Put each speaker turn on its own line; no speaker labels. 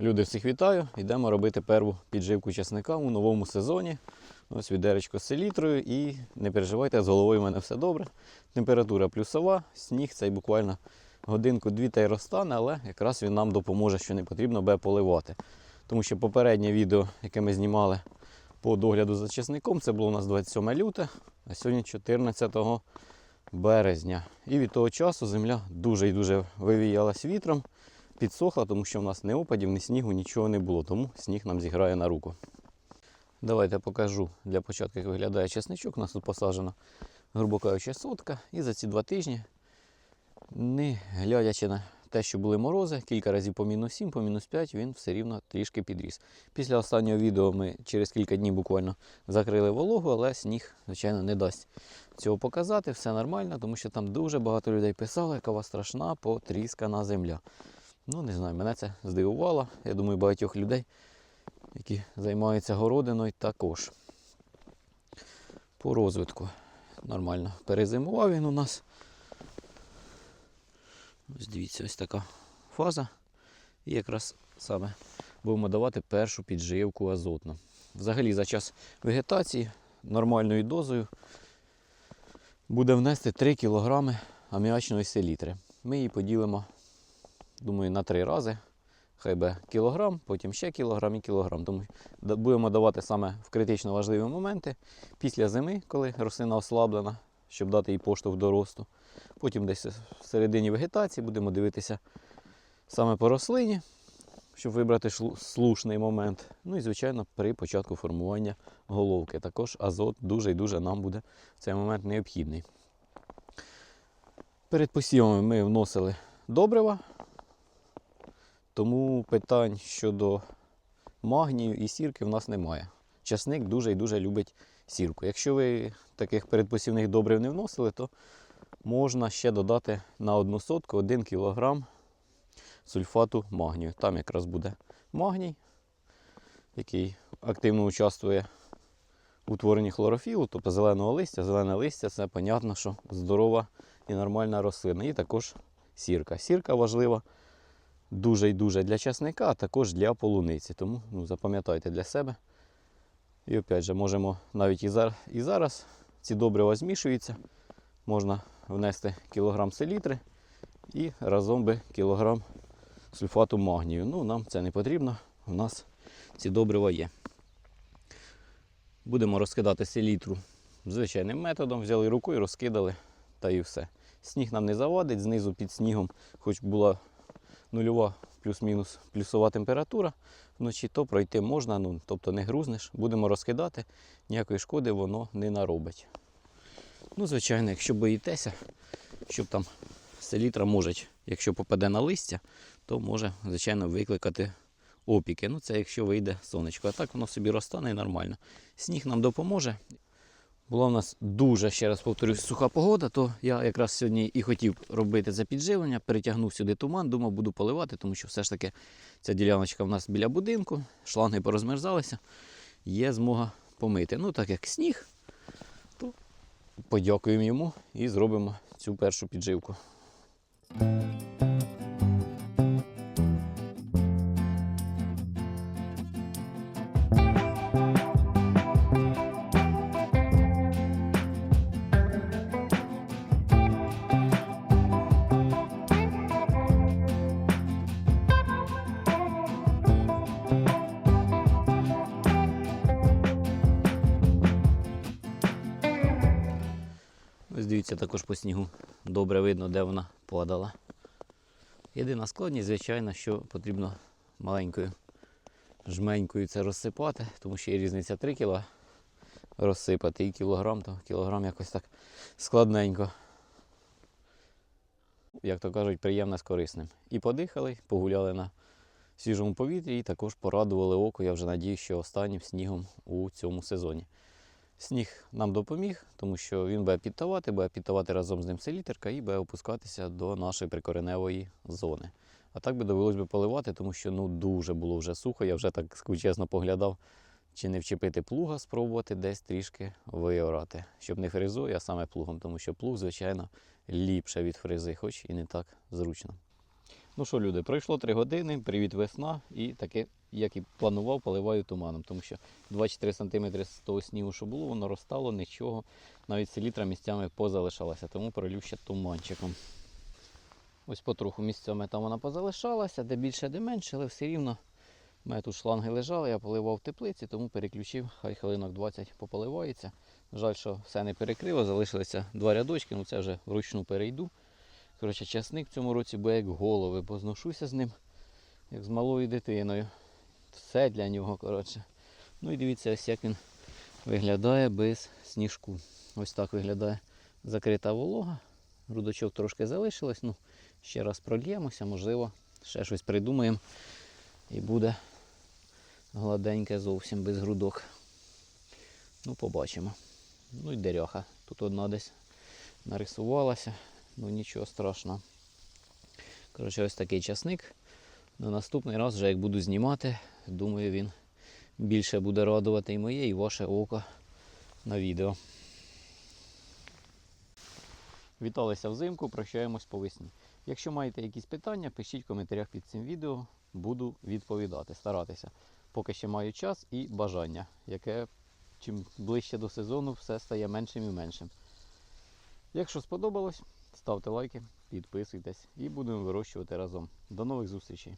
Люди всіх вітаю. Йдемо робити перву підживку часника у новому сезоні. Ось відеречко з селітрою і не переживайте, з головою в мене все добре. Температура плюсова, сніг цей буквально годинку-дві та й розтане, але якраз він нам допоможе, що не потрібно буде поливати. Тому що попереднє відео, яке ми знімали по догляду за часником, це було у нас 27 люте, а сьогодні 14 березня. І від того часу земля дуже і дуже вивіялась вітром підсохла, тому що в нас ні опадів, ні снігу, нічого не було, тому сніг нам зіграє на руку. Давайте покажу для початку, як виглядає чесничок. У нас тут посаджена, грубо кажучи, сотка. І за ці два тижні, не глядячи на те, що були морози, кілька разів по мінус 7, по мінус 5, він все рівно трішки підріс. Після останнього відео ми через кілька днів буквально закрили вологу, але сніг, звичайно, не дасть цього показати. Все нормально, тому що там дуже багато людей писало, яка вас страшна потріскана земля. Ну, не знаю, мене це здивувало. Я думаю, багатьох людей, які займаються городиною, також. По розвитку нормально перезимував він у нас. Ось дивіться, ось така фаза. І якраз саме будемо давати першу підживку азотну. Взагалі за час вегетації нормальною дозою буде внести 3 кг аміачної селітри. Ми її поділимо думаю, на три рази. Хай би кілограм, потім ще кілограм і кілограм. Тому будемо давати саме в критично важливі моменти після зими, коли рослина ослаблена, щоб дати їй поштовх до росту. Потім десь в середині вегетації будемо дивитися саме по рослині, щоб вибрати слушний момент. Ну і, звичайно, при початку формування головки. Також азот дуже і дуже нам буде в цей момент необхідний. Перед посівами ми вносили добрива, тому питань щодо магнію і сірки в нас немає. Часник дуже і дуже любить сірку. Якщо ви таких передпосівних добрив не вносили, то можна ще додати на одну сотку 1 кг сульфату магнію. Там якраз буде магній, який активно участвує у творенні хлорофілу, тобто зеленого листя. Зелене листя це, понятно, що здорова і нормальна рослина. І також сірка. Сірка важлива дуже і дуже для часника, а також для полуниці. Тому ну, запам'ятайте для себе. І опять же, можемо навіть і зараз, і зараз ці добрива змішуються. Можна внести кілограм селітри і разом би кілограм сульфату магнію. Ну, нам це не потрібно. У нас ці добрива є. Будемо розкидати селітру звичайним методом. Взяли рукою, розкидали та і все. Сніг нам не завадить, знизу під снігом, хоч була нульова плюс-мінус плюсова температура вночі, то пройти можна, ну, тобто не грузнеш. Будемо розкидати, ніякої шкоди воно не наробить. Ну, звичайно, якщо боїтеся, щоб там селітра може, якщо попаде на листя, то може, звичайно, викликати опіки. Ну, це якщо вийде сонечко. А так воно собі розтане і нормально. Сніг нам допоможе. Була у нас дуже, ще раз повторюсь, суха погода, то я якраз сьогодні і хотів робити це підживлення, перетягнув сюди туман, думав, буду поливати, тому що все ж таки ця діляночка в нас біля будинку, шланги порозмерзалися, є змога помити. Ну, так як сніг, то подякуємо йому і зробимо цю першу підживку. Ось дивіться, також по снігу добре видно, де вона падала. Єдина складність, звичайно, що потрібно маленькою жменькою це розсипати, тому що є різниця 3 кг розсипати і кілограм, то кілограм якось так складненько. Як то кажуть, приємне з корисним. І подихали, погуляли на свіжому повітрі і також порадували око. Я вже надію, що останнім снігом у цьому сезоні. Сніг нам допоміг, тому що він буде підтавати, буде підтавати разом з ним селітерка і буде опускатися до нашої прикореневої зони. А так би довелось би поливати, тому що ну дуже було вже сухо. Я вже так чесно поглядав, чи не вчепити плуга, спробувати десь трішки виорати. Щоб не фрезою, а саме плугом, тому що плуг, звичайно, ліпше від фрези, хоч і не так зручно. Ну що, люди, пройшло 3 години, привіт весна, і таке, як і планував, поливаю туманом, тому що 24 см з того снігу, що було, воно розстало, нічого. Навіть селітра місцями позалишалася, тому пролю ще туманчиком. Ось потроху місцями там вона позалишалася, де більше, де менше, але все рівно. У мене тут шланги лежали, я поливав в теплиці, тому переключив, хай хвилинок 20 пополивається. Жаль, що все не перекрило, залишилися два рядочки, ну це вже вручну перейду. Коротше, часник в цьому році буде як голови, бо зношуся з ним, як з малою дитиною. Все для нього, коротше. Ну і дивіться, ось як він виглядає без сніжку. Ось так виглядає закрита волога. Грудочок трошки залишилось. Ну, ще раз прольємося, можливо, ще щось придумаємо. І буде гладеньке зовсім без грудок. Ну, побачимо. Ну і деряха. Тут одна десь нарисувалася. Ну нічого страшного. Коротше, ось такий часник. На наступний раз, вже як буду знімати, думаю, він більше буде радувати і моє, і ваше око на відео. Віталися взимку, прощаємось по весні. Якщо маєте якісь питання, пишіть в коментарях під цим відео, буду відповідати, старатися. Поки ще маю час і бажання, яке чим ближче до сезону, все стає меншим і меншим. Якщо сподобалось, ставте лайки, підписуйтесь і будемо вирощувати разом. До нових зустрічей!